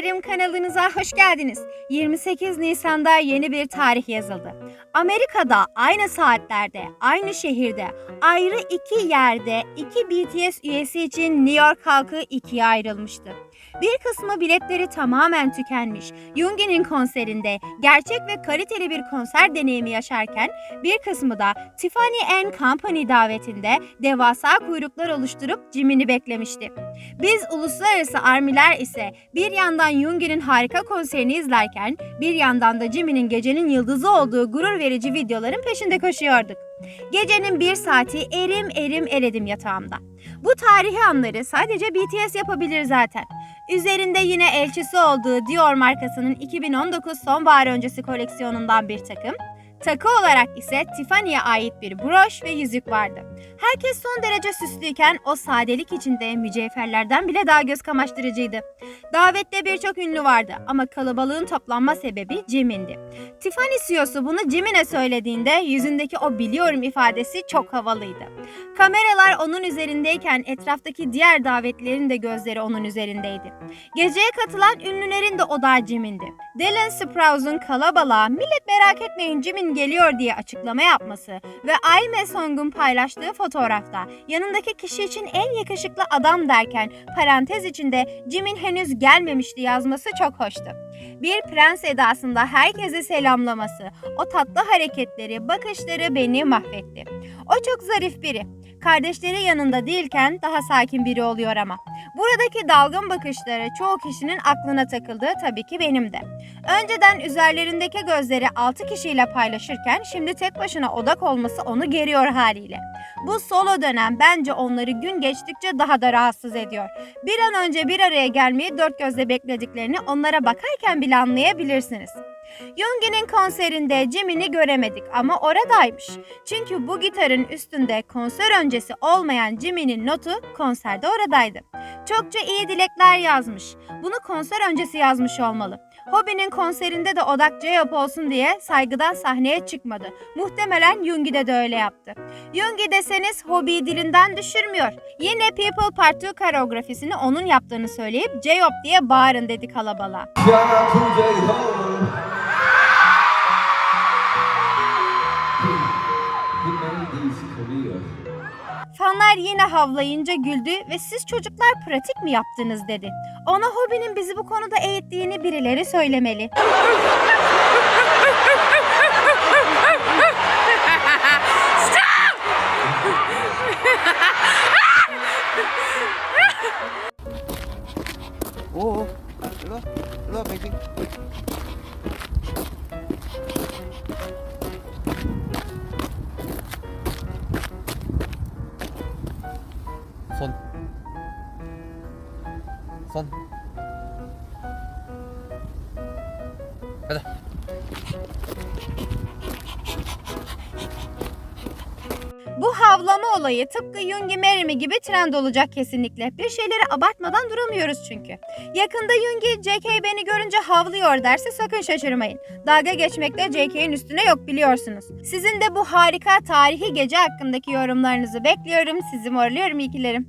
severlerim kanalınıza hoş geldiniz. 28 Nisan'da yeni bir tarih yazıldı. Amerika'da aynı saatlerde, aynı şehirde, ayrı iki yerde iki BTS üyesi için New York halkı ikiye ayrılmıştı. Bir kısmı biletleri tamamen tükenmiş. Yoongi'nin konserinde gerçek ve kaliteli bir konser deneyimi yaşarken bir kısmı da Tiffany and Company davetinde devasa kuyruklar oluşturup Jimin'i beklemişti. Biz uluslararası armiler ise bir yandan Yoongi'nin harika konserini izlerken bir yandan da Jimin'in gecenin yıldızı olduğu gurur verici videoların peşinde koşuyorduk. Gecenin bir saati erim erim eredim yatağımda. Bu tarihi anları sadece BTS yapabilir zaten. Üzerinde yine elçisi olduğu Dior markasının 2019 sonbahar öncesi koleksiyonundan bir takım, takı olarak ise Tiffany'ye ait bir broş ve yüzük vardı. Herkes son derece süslüyken o sadelik içinde mücevherlerden bile daha göz kamaştırıcıydı. Davette birçok ünlü vardı ama kalabalığın toplanma sebebi Jimin'di. Tiffany CEO'su bunu Jimin'e söylediğinde yüzündeki o biliyorum ifadesi çok havalıydı. Kameralar onun üzerindeyken etraftaki diğer davetlilerin de gözleri onun üzerindeydi. Geceye katılan ünlülerin de odağı Jimin'di. Dylan Sprouse'un kalabalığa millet merak etmeyin Jimin geliyor diye açıklama yapması ve Aime Song'un paylaştığı fotoğrafta yanındaki kişi için en yakışıklı adam derken parantez içinde Jimin henüz gelmemişti yazması çok hoştu. Bir prens edasında herkesi selamlaması, o tatlı hareketleri, bakışları beni mahvetti. O çok zarif biri. Kardeşleri yanında değilken daha sakin biri oluyor ama. Buradaki dalgın bakışları çoğu kişinin aklına takıldığı tabii ki benim de. Önceden üzerlerindeki gözleri 6 kişiyle paylaşırken şimdi tek başına odak olması onu geriyor haliyle. Bu solo dönem bence onları gün geçtikçe daha da rahatsız ediyor. Bir an önce bir araya gelmeyi dört gözle beklediklerini onlara bakarken bile anlayabilirsiniz. Yoongi'nin konserinde Jimin'i göremedik ama oradaymış. Çünkü bu gitarın üstünde konser öncesi olmayan Jimin'in notu konserde oradaydı. Çokça iyi dilekler yazmış. Bunu konser öncesi yazmış olmalı. Hobby'nin konserinde de odak J-Hope olsun diye saygıdan sahneye çıkmadı. Muhtemelen Yoongi de öyle yaptı. Yoongi deseniz Hobby'yi dilinden düşürmüyor. Yine People Part 2 koreografisini onun yaptığını söyleyip J-Hope diye bağırın dedi kalabalığa. Fanlar yine havlayınca güldü ve siz çocuklar pratik mi yaptınız dedi. Ona Hobby'nin bizi bu konuda eğittiğini birileri söylemeli. 손. 손. 가자. Bu havlama olayı tıpkı Yungi Merimi gibi trend olacak kesinlikle. Bir şeyleri abartmadan duramıyoruz çünkü. Yakında Yungi JK beni görünce havlıyor derse sakın şaşırmayın. Dalga geçmekle JK'nin üstüne yok biliyorsunuz. Sizin de bu harika tarihi gece hakkındaki yorumlarınızı bekliyorum. Sizi morluyorum ikilerim.